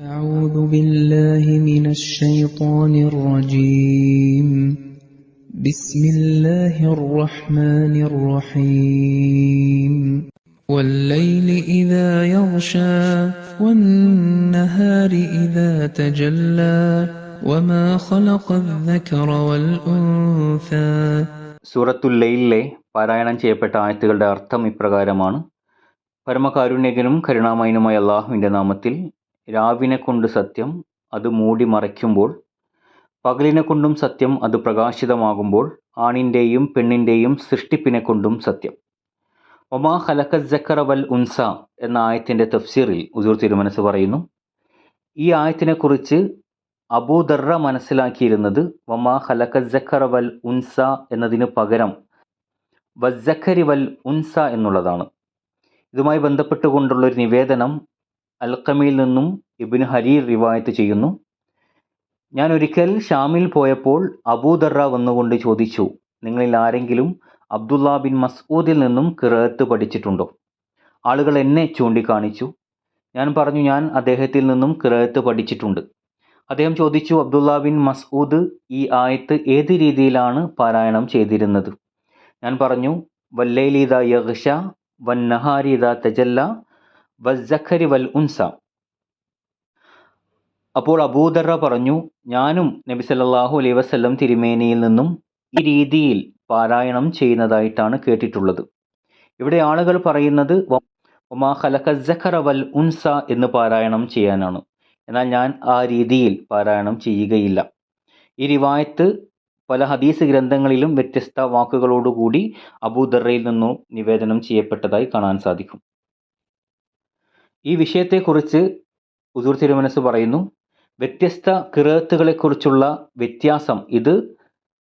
أعوذ بالله من الشيطان الرجيم بسم الله الرحمن الرحيم والليل إذا يغشى والنهار إذا تجلى وما خلق الذكر والأنثى സൂറത്തുൽ ലൈലിലെ പാരായണം ചെയ്യപ്പെട്ട ആയത്തുകളുടെ അർത്ഥം ഇപ്രകാരമാണ് പരമകാരുണ്യകനും കരുണാമയനുമായ അള്ളാഹുവിൻ്റെ നാമത്തിൽ രാവിനെ കൊണ്ട് സത്യം അത് മൂടി മറയ്ക്കുമ്പോൾ പകലിനെ കൊണ്ടും സത്യം അത് പ്രകാശിതമാകുമ്പോൾ ആണിന്റെയും പെണ്ണിന്റെയും സൃഷ്ടിപ്പിനെ കൊണ്ടും സത്യം. ഒമാ ഹലക്ക ജക്കറ വൽ ഉൻസ എന്ന ആയത്തിന്റെ തഫ്സീറിൽ ഉസൂർ തിരുമനസ് പറയുന്നു. ഈ ആയത്തിനെക്കുറിച്ച് അബൂദർറ മനസ്സിലാക്കിയിരുന്നത് വമാ ഹലക്ക ജക്കറ വൽ ഉൻസ എന്നതിന് പകരം വസ്സഖരി വൽ ഉൻസ എന്നുള്ളതാണ്. ഇതുമായി ബന്ധപ്പെട്ടുകൊണ്ടുള്ള ഒരു നിവേദനം അൽക്കമയിൽ നിന്നും ഇബിന് ഹരീർ റിവായത്ത് ചെയ്യുന്നു. ഞാൻ ഒരിക്കൽ ഷാമിൽ പോയപ്പോൾ അബൂദർറ വന്നുകൊണ്ട് ചോദിച്ചു നിങ്ങളിൽ ആരെങ്കിലും അബ്ദുള്ള ബിൻ മസ്ഊദിൽ നിന്നും കിറത്ത് പഠിച്ചിട്ടുണ്ടോ? ആളുകൾ എന്നെ ചൂണ്ടിക്കാണിച്ചു. ഞാൻ പറഞ്ഞു ഞാൻ അദ്ദേഹത്തിൽ നിന്നും കിറത്ത് പഠിച്ചിട്ടുണ്ട്. അദ്ദേഹം ചോദിച്ചു അബ്ദുള്ള ബിൻ മസ്ഊദ് ഈ ആയത്ത് ഏത് രീതിയിലാണ് പാരായണം ചെയ്തിരുന്നത്? ഞാൻ പറഞ്ഞു വല്ലൈലിദ യഹ്ഷ വൻ നഹാരിദ തജല്ല വസ്സഖരി വൽ ഉൻസ അപ്പോൾ അബൂദറ പറഞ്ഞു ഞാനും നബി സല്ലാഹു അലൈ വസ്ല്ലം തിരുമേനിയിൽ നിന്നും ഈ രീതിയിൽ പാരായണം ചെയ്യുന്നതായിട്ടാണ് കേട്ടിട്ടുള്ളത്. ഇവിടെ ആളുകൾ പറയുന്നത് വൽ ഉൻസ എന്ന് പാരായണം ചെയ്യാനാണ്. എന്നാൽ ഞാൻ ആ രീതിയിൽ പാരായണം ചെയ്യുകയില്ല. ഈ റിവായത്ത് പല ഹദീസ് ഗ്രന്ഥങ്ങളിലും വ്യത്യസ്ത വാക്കുകളോടുകൂടി അബൂദറയിൽ നിന്നും നിവേദനം ചെയ്യപ്പെട്ടതായി കാണാൻ സാധിക്കും. ഈ വിഷയത്തെക്കുറിച്ച് ഉദൂർ തിരുമനസ് പറയുന്നു. വ്യത്യസ്ത കിറത്തുകളെക്കുറിച്ചുള്ള വ്യത്യാസം ഇത്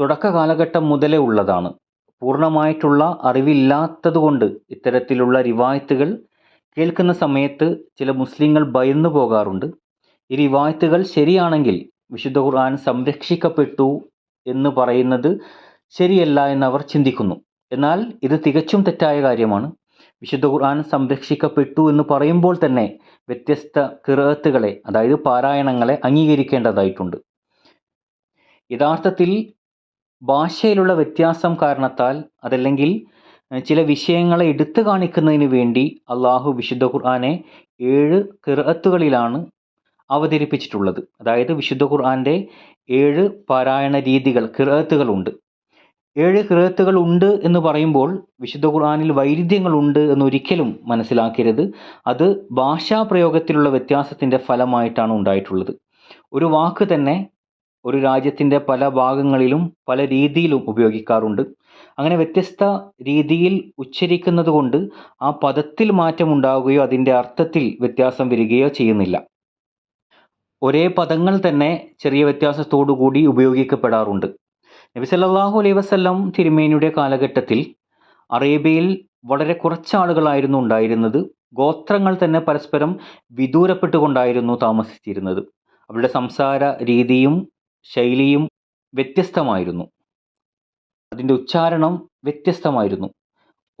തുടക്ക കാലഘട്ടം മുതലേ ഉള്ളതാണ്. പൂർണമായിട്ടുള്ള അറിവില്ലാത്തതുകൊണ്ട് ഇത്തരത്തിലുള്ള റിവായത്തുകൾ കേൾക്കുന്ന സമയത്ത് ചില മുസ്ലിങ്ങൾ ഭയന്നു പോകാറുണ്ട്. ഈ റിവായത്തുകൾ ശരിയാണെങ്കിൽ വിശുദ്ധ ഖുർആൻ സംരക്ഷിക്കപ്പെട്ടു എന്ന് പറയുന്നത് ശരിയല്ല എന്നവർ ചിന്തിക്കുന്നു. എന്നാൽ ഇത് തികച്ചും തെറ്റായ കാര്യമാണ്. വിശുദ്ധ ഖുർആൻ സംരക്ഷിക്കപ്പെട്ടു എന്ന് പറയുമ്പോൾ തന്നെ വ്യത്യസ്ത കിറത്തുകളെ അതായത് പാരായണങ്ങളെ അംഗീകരിക്കേണ്ടതായിട്ടുണ്ട്. യഥാർത്ഥത്തിൽ ഭാഷയിലുള്ള വ്യത്യാസം കാരണത്താൽ അതല്ലെങ്കിൽ ചില വിഷയങ്ങളെ എടുത്തു കാണിക്കുന്നതിന് വേണ്ടി അള്ളാഹു വിശുദ്ധ ഖുർആനെ ഏഴ് കിറത്തുകളിലാണ് അവതരിപ്പിച്ചിട്ടുള്ളത്. അതായത് വിശുദ്ധ ഖുർആന്റെ ഏഴ് പാരായണ രീതികൾ കിറത്തുകളുണ്ട് ഏഴ് കിറത്തുകൾ ഉണ്ട് എന്ന് പറയുമ്പോൾ വിശുദ്ധ ഖുർആാനിൽ വൈരുദ്ധ്യങ്ങളുണ്ട് എന്നൊരിക്കലും മനസ്സിലാക്കരുത്. അത് ഭാഷാ പ്രയോഗത്തിലുള്ള വ്യത്യാസത്തിന്റെ ഫലമായിട്ടാണ് ഉണ്ടായിട്ടുള്ളത്. ഒരു വാക്ക് തന്നെ ഒരു രാജ്യത്തിന്റെ പല ഭാഗങ്ങളിലും പല രീതിയിലും ഉപയോഗിക്കാറുണ്ട്. അങ്ങനെ വ്യത്യസ്ത രീതിയിൽ ഉച്ചരിക്കുന്നത് കൊണ്ട് ആ പദത്തിൽ മാറ്റമുണ്ടാവുകയോ അതിന്റെ അർത്ഥത്തിൽ വ്യത്യാസം വരികയോ ചെയ്യുന്നില്ല. ഒരേ പദങ്ങൾ തന്നെ ചെറിയ വ്യത്യാസത്തോടു കൂടി ഉപയോഗിക്കപ്പെടാറുണ്ട്. നബി സല്ലാഹു അലൈഹി വസല്ലം തിരുമേനിയുടെ കാലഘട്ടത്തിൽ അറേബ്യയിൽ വളരെ കുറച്ച് ആളുകളായിരുന്നു ഉണ്ടായിരുന്നത്. ഗോത്രങ്ങൾ തന്നെ പരസ്പരം വിദൂരപ്പെട്ടുകൊണ്ടായിരുന്നു താമസിച്ചിരുന്നത്. അവരുടെ സംസാര രീതിയും ശൈലിയും വ്യത്യസ്തമായിരുന്നു. അതിന്റെ ഉച്ചാരണം വ്യത്യസ്തമായിരുന്നു.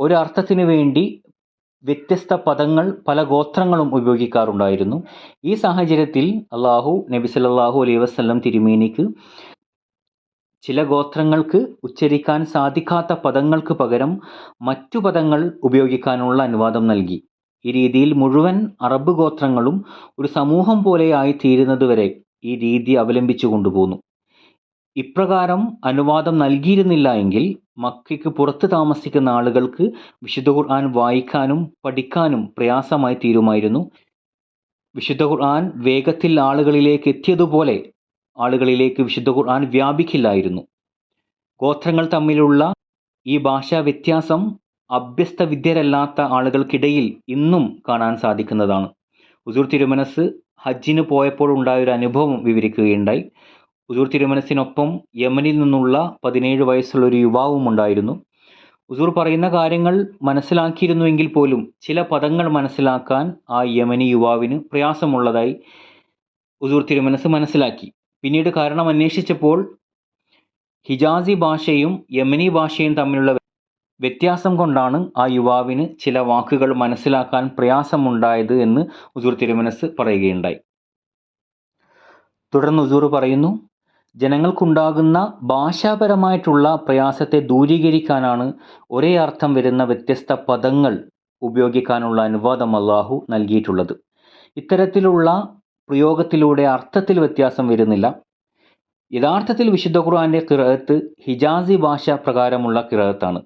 ഒരർത്ഥത്തിന് വേണ്ടി വ്യത്യസ്ത പദങ്ങൾ പല ഗോത്രങ്ങളും ഉപയോഗിക്കാറുണ്ടായിരുന്നു. ഈ സാഹചര്യത്തിൽ അള്ളാഹു നബി സല്ലാഹു അലൈഹി വസല്ലം തിരുമേനിക്ക് ചില ഗോത്രങ്ങൾക്ക് ഉച്ചരിക്കാൻ സാധിക്കാത്ത പദങ്ങൾക്ക് പകരം മറ്റു പദങ്ങൾ ഉപയോഗിക്കാനുള്ള അനുവാദം നൽകി. ഈ രീതിയിൽ മുഴുവൻ അറബ് ഗോത്രങ്ങളും ഒരു സമൂഹം പോലെയായി തീരുന്നതുവരെ ഈ രീതി അവലംബിച്ചു കൊണ്ടുപോന്നു. ഇപ്രകാരം അനുവാദം നൽകിയിരുന്നില്ല എങ്കിൽ മക്കയ്ക്ക് പുറത്ത് താമസിക്കുന്ന ആളുകൾക്ക് വിശുദ്ധ ഖുർആൻ വായിക്കാനും പഠിക്കാനും പ്രയാസമായി തീരുമായിരുന്നു. വിശുദ്ധ ഖുർആൻ വേഗത്തിൽ ആളുകളിലേക്ക് എത്തിയതുപോലെ ആളുകളിലേക്ക് വിശുദ്ധ ഖുർആൻ വ്യാപിക്കില്ലായിരുന്നു. ഗോത്രങ്ങൾ തമ്മിലുള്ള ഈ ഭാഷാ വ്യത്യാസം അഭ്യസ്ത വിദ്യരല്ലാത്ത ആളുകൾക്കിടയിൽ ഇന്നും കാണാൻ സാധിക്കുന്നതാണ്. ഉസൂർ തിരുമനസ് ഹജ്ജിന് പോയപ്പോൾ ഉണ്ടായ ഒരു അനുഭവം വിവരിക്കുകയുണ്ടായി. ഉസൂർ തിരുമനസിനൊപ്പം യമനിൽ നിന്നുള്ള പതിനേഴ് വയസ്സുള്ള ഒരു യുവാവും ഉണ്ടായിരുന്നു. ഉസൂർ പറയുന്ന കാര്യങ്ങൾ മനസ്സിലാക്കിയിരുന്നുവെങ്കിൽ പോലും ചില പദങ്ങൾ മനസ്സിലാക്കാൻ ആ യമനി യുവാവിന് പ്രയാസമുള്ളതായി ഉസൂർ തിരുമനസ് മനസ്സിലാക്കി. പിന്നീട് കാരണം അന്വേഷിച്ചപ്പോൾ ഹിജാസി ഭാഷയും യമനി ഭാഷയും തമ്മിലുള്ള വ്യത്യാസം കൊണ്ടാണ് ആ യുവാവിന് ചില വാക്കുകൾ മനസ്സിലാക്കാൻ പ്രയാസമുണ്ടായത് എന്ന് ഉസൂർ തിരുമനസ് പറയുകയുണ്ടായി. തുടർന്ന് ഉസൂർ പറയുന്നു ജനങ്ങൾക്കുണ്ടാകുന്ന ഭാഷാപരമായിട്ടുള്ള പ്രയാസത്തെ ദൂരീകരിക്കാനാണ് ഒരേ അർത്ഥം വരുന്ന വ്യത്യസ്ത പദങ്ങൾ ഉപയോഗിക്കാനുള്ള അനുവാദം അള്ളാഹു നൽകിയിട്ടുള്ളത്. ഇത്തരത്തിലുള്ള പ്രയോഗത്തിലൂടെ അർത്ഥത്തിൽ വ്യത്യാസം വരുന്നില്ല. യഥാർത്ഥത്തിൽ വിശുദ്ധ ഖുർആാന്റെ കിറകത്ത് ഹിജാസി ഭാഷ പ്രകാരമുള്ള കിറകത്താണ്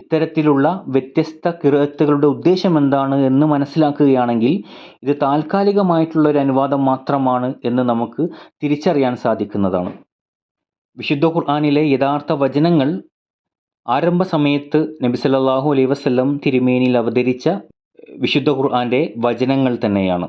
ഇത്തരത്തിലുള്ള വ്യത്യസ്ത കിറകത്തുകളുടെ ഉദ്ദേശം എന്താണ് എന്ന് മനസ്സിലാക്കുകയാണെങ്കിൽ ഇത് താൽക്കാലികമായിട്ടുള്ള ഒരു അനുവാദം മാത്രമാണ് എന്ന് നമുക്ക് തിരിച്ചറിയാൻ സാധിക്കുന്നതാണ്. വിശുദ്ധ ഖുർആാനിലെ യഥാർത്ഥ വചനങ്ങൾ ആരംഭ സമയത്ത് നബി അലൈഹി വസല്ലം തിരുമേനിയിൽ അവതരിച്ച വിശുദ്ധ ഖുർആാന്റെ വചനങ്ങൾ തന്നെയാണ്.